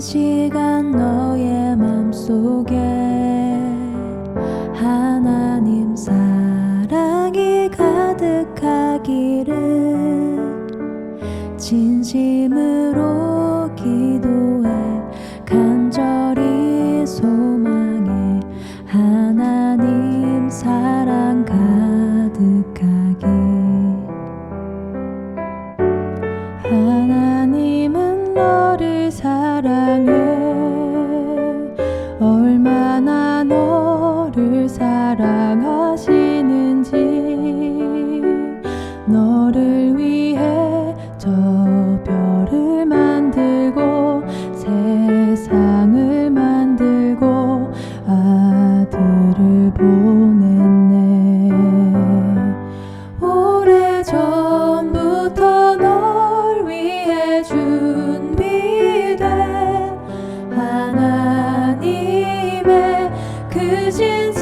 이 시간 너의 맘속에 하나님 사랑이 가득하기를 진심으 얼마나 너를 사랑하시는지 너를 위해 저 별을 만들고 세상을 만들고 아들을 보 하나